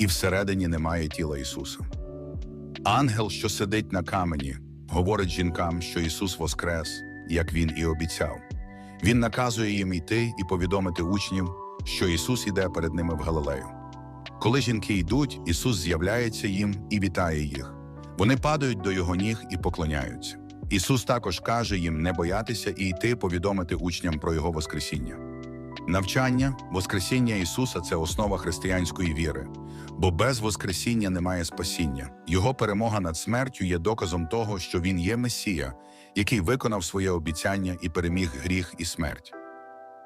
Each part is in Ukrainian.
і всередині немає тіла Ісуса. Ангел, що сидить на камені, говорить жінкам, що Ісус воскрес, як Він і обіцяв. Він наказує їм йти і повідомити учнів, що Ісус іде перед ними в Галилею. Коли жінки йдуть, Ісус з'являється їм і вітає їх. Вони падають до Його ніг і поклоняються. Ісус також каже їм не боятися і йти повідомити учням про Його Воскресіння. Навчання, Воскресіння Ісуса це основа християнської віри, бо без Воскресіння немає спасіння. Його перемога над смертю є доказом того, що Він є Месія, який виконав своє обіцяння і переміг гріх і смерть.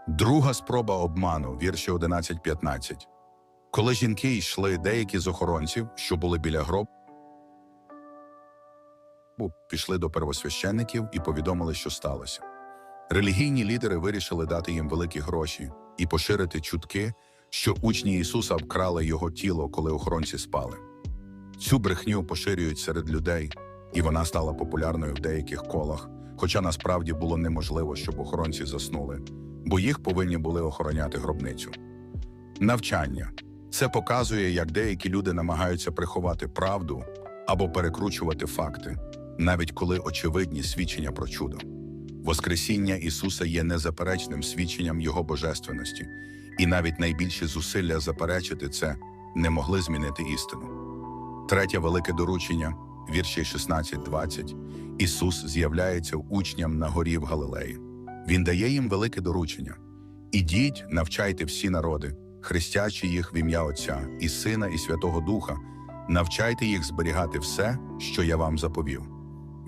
Друга спроба обману, вірші 11-15. Коли жінки йшли, деякі з охоронців, що були біля гробу, пішли до первосвященників і повідомили, що сталося. Релігійні лідери вирішили дати їм великі гроші і поширити чутки, що учні Ісуса вкрали його тіло, коли охоронці спали. Цю брехню поширюють серед людей, і вона стала популярною в деяких колах, хоча насправді було неможливо, щоб охоронці заснули, бо їх повинні були охороняти гробницю. Навчання це показує, як деякі люди намагаються приховати правду або перекручувати факти, навіть коли очевидні свідчення про чудо. Воскресіння Ісуса є незаперечним свідченням Його божественності, і навіть найбільші зусилля заперечити це не могли змінити істину. Третє велике доручення, вірші 16-20, Ісус з'являється учням на горі в Галилеї. Він дає їм велике доручення: Ідіть, навчайте всі народи, хрестячи їх в ім'я Отця і Сина, і Святого Духа, навчайте їх зберігати все, що я вам заповів.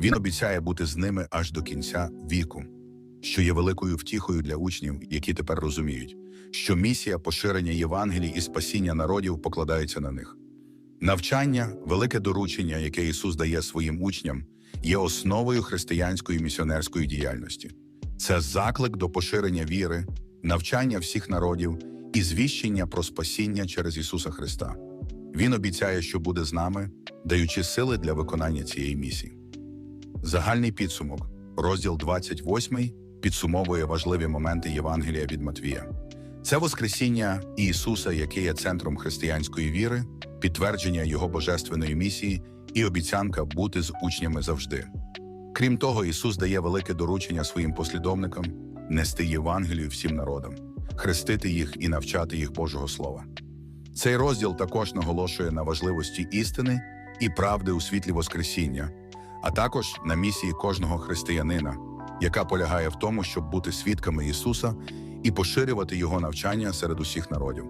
Він обіцяє бути з ними аж до кінця віку, що є великою втіхою для учнів, які тепер розуміють, що місія поширення Євангелій і спасіння народів покладається на них. Навчання, велике доручення, яке Ісус дає своїм учням, є основою християнської місіонерської діяльності. Це заклик до поширення віри, навчання всіх народів і звіщення про спасіння через Ісуса Христа. Він обіцяє, що буде з нами, даючи сили для виконання цієї місії. Загальний підсумок, розділ 28, підсумовує важливі моменти Євангелія від Матвія. Це Воскресіння Ісуса, яке є центром християнської віри, підтвердження Його божественної місії і обіцянка бути з учнями завжди. Крім того, Ісус дає велике доручення своїм послідовникам нести Євангелію всім народам, хрестити їх і навчати їх Божого Слова. Цей розділ також наголошує на важливості істини і правди у світлі Воскресіння, а також на місії кожного християнина, яка полягає в тому, щоб бути свідками Ісуса і поширювати Його навчання серед усіх народів.